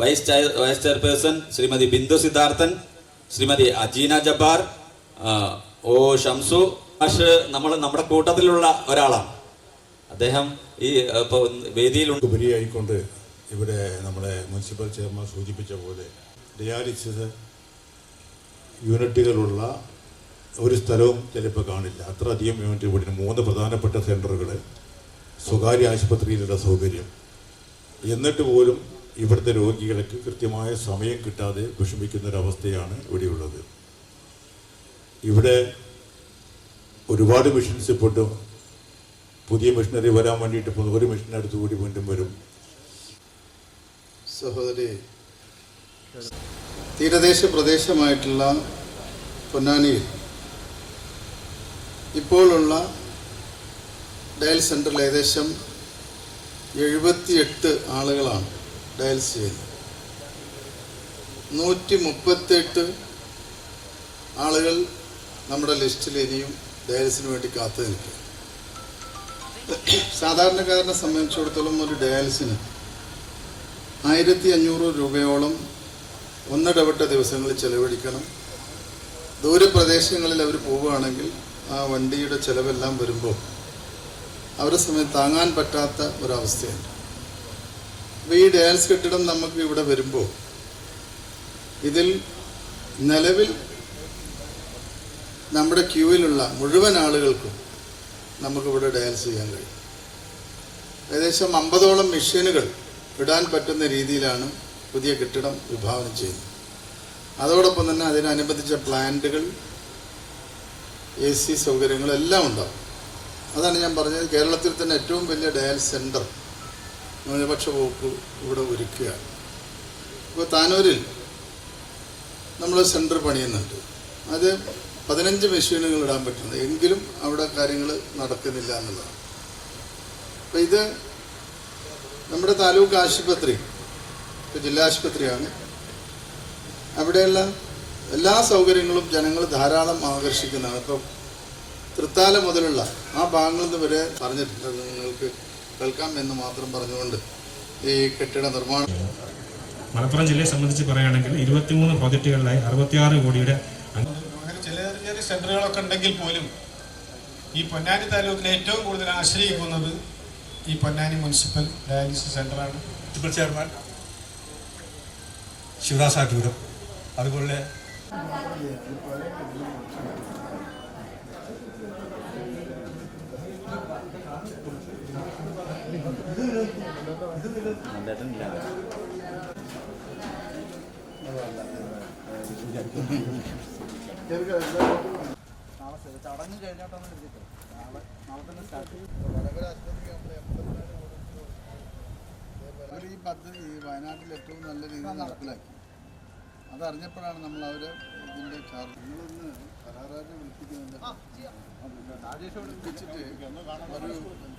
Vice vice chairperson Shrimati Bindu Siddharthan Shrimati Ajeena Jabbar ഓ ഷംസു മാഷ് നമ്മൾ നമ്മുടെ കൂട്ടത്തിലുള്ള ഒരാളാണ്. അദ്ദേഹം ഈ വേദിയിലുണ്ട്. ഉപരിയായിക്കൊണ്ട് ഇവിടെ നമ്മുടെ മുനിസിപ്പൽ ചെയർമാൻ സൂചിപ്പിച്ച പോലെ ഡയാലിസിസ് യൂണിറ്റുകളുള്ള ഒരു സ്ഥലവും ചിലപ്പോൾ കാണില്ല. അത്ര അധികം യൂണിറ്റ് ഇവിടെ മൂന്ന് പ്രധാനപ്പെട്ട സെന്ററുകൾ സ്വകാര്യ ആശുപത്രിയിലുള്ള സൗകര്യം. എന്നിട്ട് പോലും ഇവിടുത്തെ രോഗികൾക്ക് കൃത്യമായ സമയം കിട്ടാതെ വിഷമിക്കുന്ന ഒരവസ്ഥയാണ് ഇവിടെയുള്ളത്. ഇവിടെ ഒരുപാട് മെഷീൻസ് ഇപ്പോട്ടും പുതിയ മെഷീനറി വരാൻ വേണ്ടിയിട്ട് ഇപ്പോൾ ഒരു മെഷീൻ അടുത്ത് കൂടി വീണ്ടും വരും. സഹോദരി തീരദേശ പ്രദേശമായിട്ടുള്ള പൊന്നാനിയിൽ ഇപ്പോഴുള്ള ഡയൽ സെന്ററിൽ ഏകദേശം എഴുപത്തിയെട്ട് ആളുകളാണ്. ഡയൽസ് ചെയ്യുന്നത് നൂറ്റി മുപ്പത്തെട്ട് ആളുകൾ നമ്മുടെ ലിസ്റ്റിൽ ഇനിയും ഡയൽസിന് വേണ്ടി കാത്തു നിൽക്കും സാധാരണക്കാരനെ സംബന്ധിച്ചിടത്തോളം ഒരു ഡയാലിസിന് ആയിരത്തി അഞ്ഞൂറ് രൂപയോളം ഒന്നിടവിട്ട ദിവസങ്ങളിൽ ചെലവഴിക്കണം. ദൂരപ്രദേശങ്ങളിൽ അവർ പോവുകയാണെങ്കിൽ ആ വണ്ടിയുടെ ചിലവെല്ലാം വരുമ്പോൾ അവരെ സമയം താങ്ങാൻ പറ്റാത്ത ഒരവസ്ഥയുണ്ട്. അപ്പോൾ ഈ ഡയാലിസ് കെട്ടിടം നമുക്ക് ഇവിടെ വരുമ്പോൾ ഇതിൽ നിലവിൽ നമ്മുടെ ക്യൂവിലുള്ള മുഴുവൻ ആളുകൾക്കും നമുക്കിവിടെ ഡാൻസ് ചെയ്യാൻ കഴിയും. ഏകദേശം അമ്പതോളം മെഷീനുകൾ ഇടാൻ പറ്റുന്ന രീതിയിലാണ് പുതിയ കെട്ടിടം വിഭാവനം ചെയ്യുന്നത്. അതോടൊപ്പം തന്നെ അതിനനുബന്ധിച്ച പ്ലാന്റുകൾ എ സി സൗകര്യങ്ങളെല്ലാം ഉണ്ടാവും. അതാണ് ഞാൻ പറഞ്ഞത് കേരളത്തിൽ തന്നെ ഏറ്റവും വലിയ ഡയാലിസ് സെന്റർ ന്യൂനപക്ഷ വകുപ്പ് ഇവിടെ ഒരുക്കുകയാണ്. ഇപ്പോൾ താനൂരിൽ നമ്മൾ സെന്റർ പണിയുന്നുണ്ട്. അത് പതിനഞ്ച് മെഷീനുകൾ ഇടാൻ പറ്റുന്നത്. എങ്കിലും അവിടെ കാര്യങ്ങൾ നടക്കുന്നില്ല എന്നുള്ളതാണ്. അപ്പം ഇത് നമ്മുടെ താലൂക്ക് ആശുപത്രി ഇപ്പോൾ ജില്ലാ ആശുപത്രിയാണ്. അവിടെയുള്ള എല്ലാ സൗകര്യങ്ങളും ജനങ്ങൾ ധാരാളം ആകർഷിക്കുന്നതാണ്. ഇപ്പം തൃത്താല മുതലുള്ള ആ ഭാഗങ്ങളിൽ നിന്ന് വരെ പറഞ്ഞിട്ടുണ്ട് നിങ്ങൾക്ക് കേൾക്കാം എന്ന് മാത്രം പറഞ്ഞുകൊണ്ട് ഈ കെട്ടിട നിർമ്മാണം മലപ്പുറം ജില്ലയെ സംബന്ധിച്ച് പറയുകയാണെങ്കിൽ ഇരുപത്തിമൂന്ന് പ്രോജക്റ്റുകളിലായി അറുപത്തിയാറ് കോടിയുടെ അങ്ങനെ ചെറിയ ചെറിയ സെന്ററുകളൊക്കെ ഉണ്ടെങ്കിൽ പോലും ഈ പൊന്നാനി താലൂക്കിൽ ഏറ്റവും കൂടുതൽ ആശ്രയിക്കുന്നത് ഈ പൊന്നാനി മുനിസിപ്പൽ ഡയാലിസിസ് സെന്ററാണ്. മുനിസിപ്പൽ ചെയർമാൻ ശിവദാസ് ആറ്റൂരം അതുപോലെ അവർ ഈ പദ്ധതി ഈ വയനാട്ടിൽ ഏറ്റവും നല്ല രീതിയിൽ നടപ്പിലാക്കി അതറിഞ്ഞപ്പോഴാണ് നമ്മൾ അവരെ ഇതിന്റെ ചാർജ് നിങ്ങളൊന്ന് കരാറായിട്ട് വിളിപ്പിക്കുന്നുണ്ട് വിളിപ്പിച്ചിട്ട് ഒരു